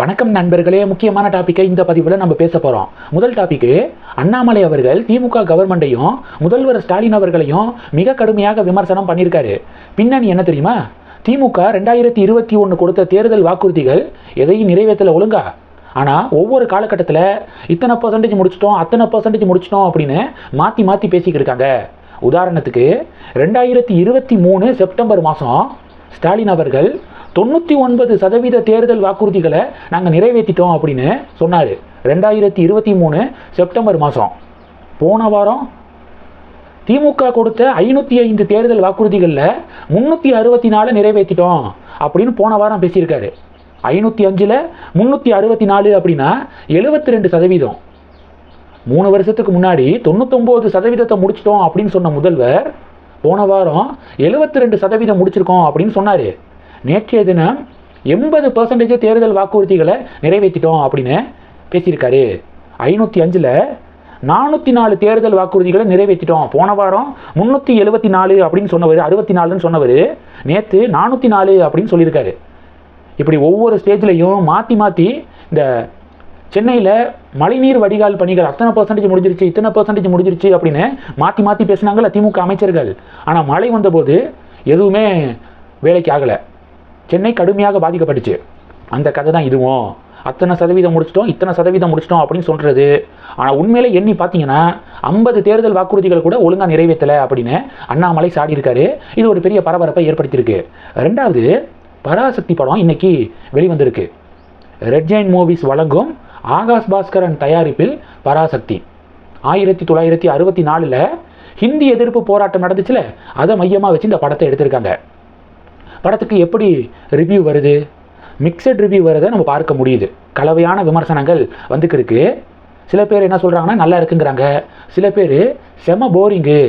வணக்கம் நண்பர்களே முக்கியமான டாப்பிக்கை இந்த பதிவில் நம்ம பேச போகிறோம் முதல் டாபிக்கு அண்ணாமலை அவர்கள் திமுக கவர்மெண்ட்டையும் முதல்வர் ஸ்டாலின் அவர்களையும் மிக கடுமையாக விமர்சனம் பண்ணியிருக்காரு. பின்னணி என்ன தெரியுமா? திமுக ரெண்டாயிரத்தி இருபத்தி ஒன்று கொடுத்த தேர்தல் வாக்குறுதிகள் எதையும் நிறைவேற்றல ஒழுங்கா. ஆனால் ஒவ்வொரு காலகட்டத்தில் இத்தனை பர்சன்டேஜ் முடிச்சிட்டோம் அத்தனை பர்சன்டேஜ் முடிச்சிட்டோம் அப்படின்னு மாற்றி மாற்றி பேசிக்கிட்டு இருக்காங்க. உதாரணத்துக்கு ரெண்டாயிரத்தி இருபத்தி மூணு செப்டம்பர் மாதம் ஸ்டாலின் அவர்கள் தொண்ணூற்றி ஒன்பது சதவீத தேர்தல் வாக்குறுதிகளை நாங்கள் நிறைவேற்றிட்டோம் அப்படின்னு சொன்னார். ரெண்டாயிரத்தி இருபத்தி மூணு செப்டம்பர் மாதம் போன வாரம் திமுக கொடுத்த ஐநூற்றி ஐந்து தேர்தல் வாக்குறுதிகளில் முந்நூற்றி அறுபத்தி நாலு நிறைவேற்றிட்டோம் அப்படின்னு போன வாரம் பேசியிருக்காரு. ஐநூற்றி அஞ்சில் முந்நூற்றி அறுபத்தி நாலு அப்படின்னா எழுபத்தி ரெண்டு சதவீதம். மூணு வருஷத்துக்கு முன்னாடி தொண்ணூத்தொம்பது சதவீதத்தை முடிச்சிட்டோம் அப்படின்னு சொன்ன முதல்வர் போன வாரம் எழுபத்தி ரெண்டு சதவீதம் முடிச்சிருக்கோம் அப்படின்னு சொன்னார். நேற்றைய தினம் எண்பது பர்சன்டேஜ் தேர்தல் வாக்குறுதிகளை நிறைவேற்றிட்டோம் அப்படின்னு பேசியிருக்காரு. ஐநூற்றி அஞ்சில் நானூற்றி நாலு தேர்தல் வாக்குறுதிகளை நிறைவேற்றிட்டோம். போன வாரம் முந்நூற்றி எழுபத்தி நாலு அப்படின்னு சொன்னவர் அறுபத்தி நாலுன்னு சொன்னவர் நேற்று நானூற்றி நாலு அப்படின்னு சொல்லியிருக்காரு. இப்படி ஒவ்வொரு ஸ்டேஜ்லையும் மாற்றி மாற்றி இந்த சென்னையில் மழைநீர் வடிகால் பணிகள் அத்தனை பர்சன்டேஜ் முடிஞ்சிருச்சு இத்தனை பர்சன்டேஜ் முடிஞ்சிருச்சு அப்படின்னு மாற்றி மாற்றி பேசினாங்கல்ல திமுக அமைச்சர்கள். ஆனால் மழை வந்தபோது எதுவுமே வேலைக்கு ஆகலை. சென்னை கடுமையாக பாதிக்கப்பட்டுச்சு. அந்த கதை தான் இதுவும். அத்தனை சதவீதம் முடிச்சிட்டோம் இத்தனை சதவீதம் முடிச்சிட்டோம் அப்படின்னு சொல்கிறது ஆனால் உண்மையிலே எண்ணி பார்த்தீங்கன்னா ஐம்பது தேர்தல் வாக்குறுதிகள் கூட ஒழுங்காக நிறைவேற்றலை அப்படின்னு அண்ணாமலை சாடி இருக்காரு இது ஒரு பெரிய பரபரப்பை ஏற்படுத்தியிருக்கு. ரெண்டாவது பராசக்தி படம் இன்னைக்கு வெளிவந்திருக்கு. ரெட் ஜெயின் மூவிஸ் வழங்கும் ஆகாஷ் பாஸ்கரன் தயாரிப்பில் பராசக்தி. ஆயிரத்தி தொள்ளாயிரத்தி அறுபத்தி நாலில் ஹிந்தி எதிர்ப்பு போராட்டம் நடந்துச்சுல அதை மையமாக வச்சு இந்த படத்தை எடுத்திருக்காங்க. படத்துக்கு எப்படி ரிவ்யூ வருது? மிக்சட் ரிவ்யூ வரதை நம்ம பார்க்க முடியுது. கலவையான விமர்சனங்கள் வந்துக்கிருக்கு சில பேர் என்ன சொல்கிறாங்கன்னா நல்லா இருக்குங்கிறாங்க. சில பேர் செம போரிங்கு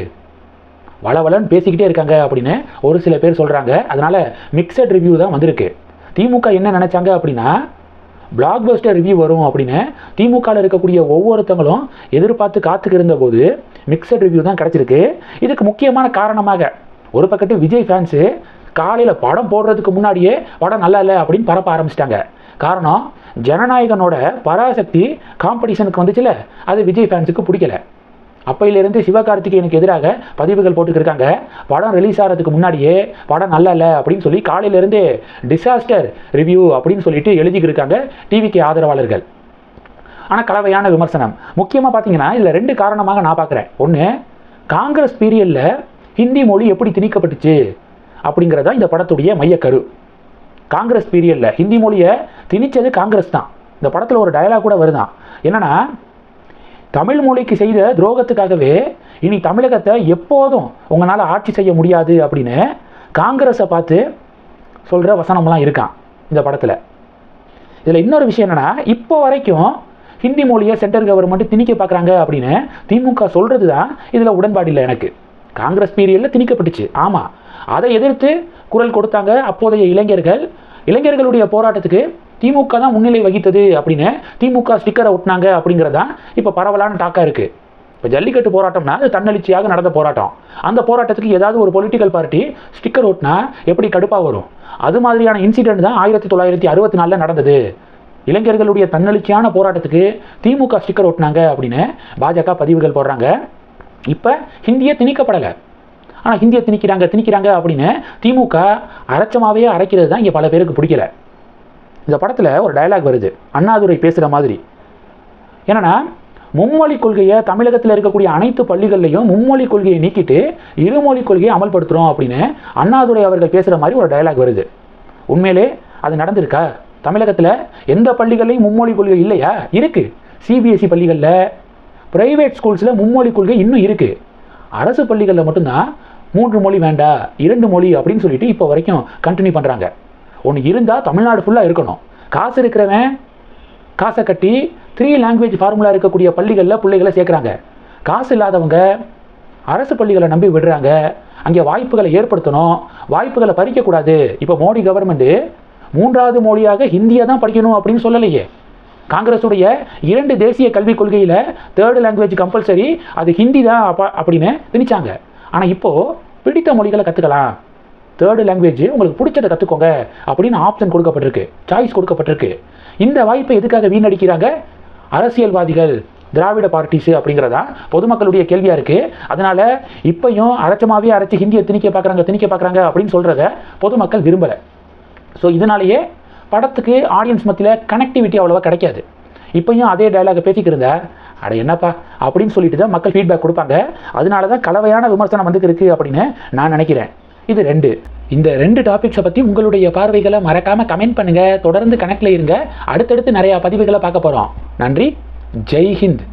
வளவலன்னு பேசிக்கிட்டே இருக்காங்க அப்படின்னு ஒரு சில பேர் சொல்கிறாங்க அதனால் மிக்சட் ரிவ்யூ தான் வந்திருக்கு. திமுக என்ன நினச்சாங்க அப்படின்னா பிளாக் பஸ்டர் ரிவ்யூ வரும் அப்படின்னு திமுகவில் இருக்கக்கூடிய ஒவ்வொருத்தங்களும் எதிர்பார்த்து காத்துக்கு இருந்தபோது மிக்சட் ரிவ்யூ தான் கிடச்சிருக்கு. இதுக்கு முக்கியமான காரணமாக ஒரு பக்கத்து விஜய் ஃபேன்ஸு காலையில் படம் போடுறதுக்கு முன்னாடியே படம் நல்லா இல்லை அப்படின்னு பரப்ப ஆரம்பிச்சிட்டாங்க. காரணம் ஜனநாயகனோட பராசக்தி காம்படிஷனுக்கு வந்துச்சுல அது விஜய் ஃபேன்ஸுக்கு பிடிக்கல. அப்பையிலிருந்து சிவகார்த்திகேயனுக்கு எதிராக பதிவுகள் போட்டுக்கிருக்காங்க படம் ரிலீஸ் ஆகிறதுக்கு முன்னாடியே படம் நல்லா இல்லை அப்படின்னு சொல்லி காலையிலேருந்தே டிசாஸ்டர் ரிவ்யூ அப்படின்னு சொல்லிட்டு எழுதிக்கிருக்காங்க டிவிக்கு ஆதரவாளர்கள். ஆனால் கலவையான விமர்சனம். முக்கியமாக பார்த்தீங்கன்னா இதில் ரெண்டு காரணமாக நான் பார்க்குறேன் ஒன்று காங்கிரஸ் பீரியடில் ஹிந்தி மொழி எப்படி திணிக்கப்பட்டுச்சு? அப்படிங்கிறதா இந்த படத்துடைய மையக்கரு. காங்கிரஸ் பீரியடில் ஹிந்தி மொழியை திணிச்சது காங்கிரஸ் தான். இந்த படத்தில் ஒரு டயலாக் கூட வருதான். என்னென்னா தமிழ் மொழிக்கு செய்த துரோகத்துக்காகவே இனி தமிழகத்தை எப்போதும் உங்களால் ஆட்சி செய்ய முடியாது அப்படின்னு காங்கிரஸை பார்த்து சொல்கிற வசனம்லாம் இருக்கான் இந்த படத்தில். இதில் இன்னொரு விஷயம் என்னென்னா இப்போ வரைக்கும் ஹிந்தி மொழியை சென்ட்ரல் கவர்மெண்ட் திணிக்க பார்க்குறாங்க அப்படின்னு திமுக சொல்கிறது தான் இதில் உடன்பாடு இல்லை எனக்கு. காங்கிரஸ் பீரியடில் திணிக்கப்பட்டுச்சு. ஆமாம் அதை எதிர்த்து குரல் கொடுத்தாங்க அப்போதைய இளைஞர்கள். இளைஞர்களுடைய போராட்டத்துக்கு திமுக தான் முன்னிலை வகித்தது அப்படின்னு திமுக ஸ்டிக்கரை ஒட்டினாங்க அப்படிங்கிறதான் இப்போ பரவலான டாக்காக இருக்குது இப்போ ஜல்லிக்கட்டு போராட்டம்னா அது தன்னெழுச்சியாக நடந்த போராட்டம். அந்த போராட்டத்துக்கு ஏதாவது ஒரு பொலிட்டிக்கல் பார்ட்டி ஸ்டிக்கர் ஒட்டினா எப்படி கடுப்பாக வரும்? அது மாதிரியான இன்சிடென்ட் தான் ஆயிரத்தி தொள்ளாயிரத்தி அறுபத்தி நாலில் நடந்தது. இளைஞர்களுடைய தன்னெழுச்சியான போராட்டத்துக்கு திமுக ஸ்டிக்கர் ஒட்டினாங்க அப்படின்னு பாஜக பதிவுகள் போடுறாங்க. இப்போ ஹிந்தியை திணிக்கப்படலை. ஆனால் ஹிந்தியை திணிக்கிறாங்க திணிக்கிறாங்க அப்படின்னு திமுக அரைச்சமாகவே அரைக்கிறது தான் இங்கே பல பேருக்கு பிடிக்கல. இந்த படத்தில் ஒரு டயலாக் வருது. அண்ணாதுரை பேசுகிற மாதிரி. என்னென்னா மும்மொழி கொள்கையை தமிழகத்தில் இருக்கக்கூடிய அனைத்து பள்ளிகள்லையும் மும்மொழி கொள்கையை நீக்கிட்டு இருமொழி கொள்கையை அமல்படுத்துகிறோம் அப்படின்னு அண்ணாதுரை அவர்கள் பேசுகிற மாதிரி ஒரு டயலாக் வருது. உண்மையிலே அது நடந்திருக்கா? தமிழகத்தில் எந்த பள்ளிகள்லையும் மும்மொழி கொள்கை இல்லையா? இருக்குது சிபிஎஸ்சி பள்ளிகளில் ப்ரைவேட் ஸ்கூல்ஸில் மும்மொழி கொள்கை இன்னும் இருக்குது அரசு பள்ளிகளில் மட்டும்தான் மூன்று மொழி வேண்டாம் இரண்டு மொழி அப்படின்னு சொல்லிட்டு இப்போ வரைக்கும் கண்டினியூ பண்ணுறாங்க ஒன்று இருந்தால் தமிழ்நாடு ஃபுல்லாக இருக்கணும். காசு இருக்கிறவன் காசை கட்டி த்ரீ லாங்குவேஜ் ஃபார்முலா இருக்கக்கூடிய பள்ளிகளில் பிள்ளைகளை சேர்க்குறாங்க. காசு இல்லாதவங்க அரசு பள்ளிகளை நம்பி விடுறாங்க. அங்கே வாய்ப்புகளை ஏற்படுத்தணும். வாய்ப்புகளை பறிக்கக்கூடாது. இப்போ மோடி கவர்மெண்ட்டு மூன்றாவது மொழியாக ஹிந்தியை தான் படிக்கணும் அப்படின்னு சொல்லலையே. காங்கிரஸுடைய இரண்டு தேசிய கல்விக் கொள்கையில் தேர்டு லாங்குவேஜ் கம்பல்சரி அது ஹிந்தி தான் அப்பா அப்படின்னு திணிச்சாங்க. ஆனால் இப்போது பிடித்த மொழிகளை கற்றுக்கலாம் தேர்டு லாங்குவேஜ் உங்களுக்கு பிடிச்சதை கற்றுக்கோங்க அப்படின்னு ஆப்ஷன் கொடுக்கப்பட்டிருக்கு. சாய்ஸ் கொடுக்கப்பட்டிருக்கு. இந்த வாய்ப்பை எதுக்காக வீணடிக்கிறாங்க? அரசியல்வாதிகள் திராவிட பார்ட்டிஸு அப்படிங்கிறதா பொதுமக்களுடைய கேள்வியாக இருக்குது அதனால் இப்பையும் அரைச்சமாகவே அரைச்சி ஹிந்தியை திணிக்க பார்க்குறாங்க திணிக்க பார்க்குறாங்க அப்படின்னு சொல்கிறத பொதுமக்கள் விரும்பலை. ஸோ இதனாலேயே படத்துக்கு ஆடியன்ஸ் மத்தியில் கனெக்டிவிட்டி அவ்வளோவா கிடைக்காது. இப்பயும் அதே டயலாக பேசிக்கிருந்த அட என்னப்பா அப்படின்னு சொல்லிட்டு தான் மக்கள் ஃபீட்பேக் கொடுப்பாங்க. அதனால தான் கலவையான விமர்சனம் வந்துக்கு அப்படின்னு நான் நினைக்கிறேன். இது ரெண்டு. இந்த ரெண்டு டாபிக்ஸை பற்றி உங்களுடைய பார்வைகளை மறக்காமல் கமெண்ட் பண்ணுங்கள் தொடர்ந்து கனெக்டில் இருங்க. அடுத்தடுத்து நிறையா பதிவுகளை பார்க்க போகிறோம் நன்றி. ஜெய்ஹிந்த்